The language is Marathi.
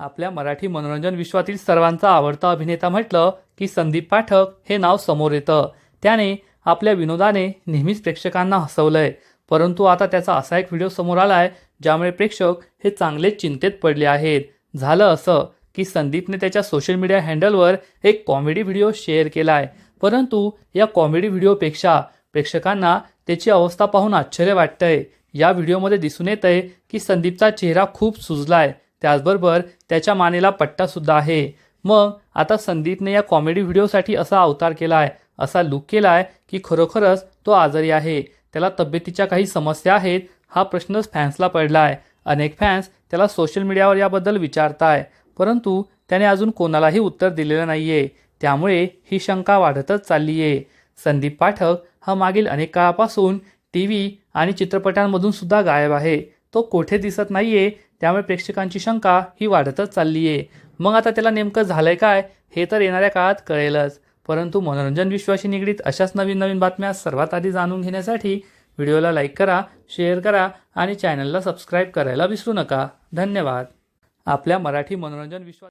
आपल्या मराठी मनोरंजन विश्वातील सर्वांचा आवडता अभिनेता म्हटलं की संदीप पाठक हे नाव समोर येतं. त्याने आपल्या विनोदाने नेहमीच प्रेक्षकांना हसवलंय. परंतु आता त्याचा असा एक व्हिडिओ समोर आलाय ज्यामुळे प्रेक्षक हे चांगलेच चिंतेत पडले आहेत. झालं असं की संदीपने त्याच्या सोशल मीडिया हँडलवर एक कॉमेडी व्हिडिओ शेअर केलाय. परंतु या कॉमेडी व्हिडिओपेक्षा प्रेक्षकांना त्याची अवस्था पाहून आश्चर्य वाटतंय. या व्हिडिओमध्ये दिसून येतंय की संदीपचा चेहरा खूप सुजलाय. त्याचबरोबर त्याच्या मानेला पट्टासुद्धा आहे. मग आता संदीपने या कॉमेडी व्हिडिओसाठी असा अवतार केला आहे असा लुक आहे की खरोखरच तो आजारी आहे. त्याला तब्येतीच्या काही समस्या आहेत हा प्रश्नच फॅन्सला पडला आहे अनेक फॅन्स त्याला सोशल मीडियावर याबद्दल विचारताय परंतु त्याने अजून कोणालाही उत्तर दिलेलं नाही आहे त्यामुळे ही शंका वाढतच चालली आहे संदीप पाठक हा मागील अनेक काळापासून टी व्ही आणि चित्रपटांमधून सुद्धा गायब आहे. तो कोठे दिसत नाही आहे त्यामुळे प्रेक्षकांची शंका ही वाढतच चालली आहे मग आता त्याला नेमकं झालंय काय हे तर येणाऱ्या काळात कळेलच. परंतु मनोरंजन विश्वाशी निगडीत अशाच नवीन नवीन बातम्या सर्वात आधी जाणून घेण्यासाठी व्हिडिओला लाईक करा शेअर करा आणि चॅनलला सबस्क्राईब करायला विसरू नका. धन्यवाद. आपल्या मराठी मनोरंजन विश्वास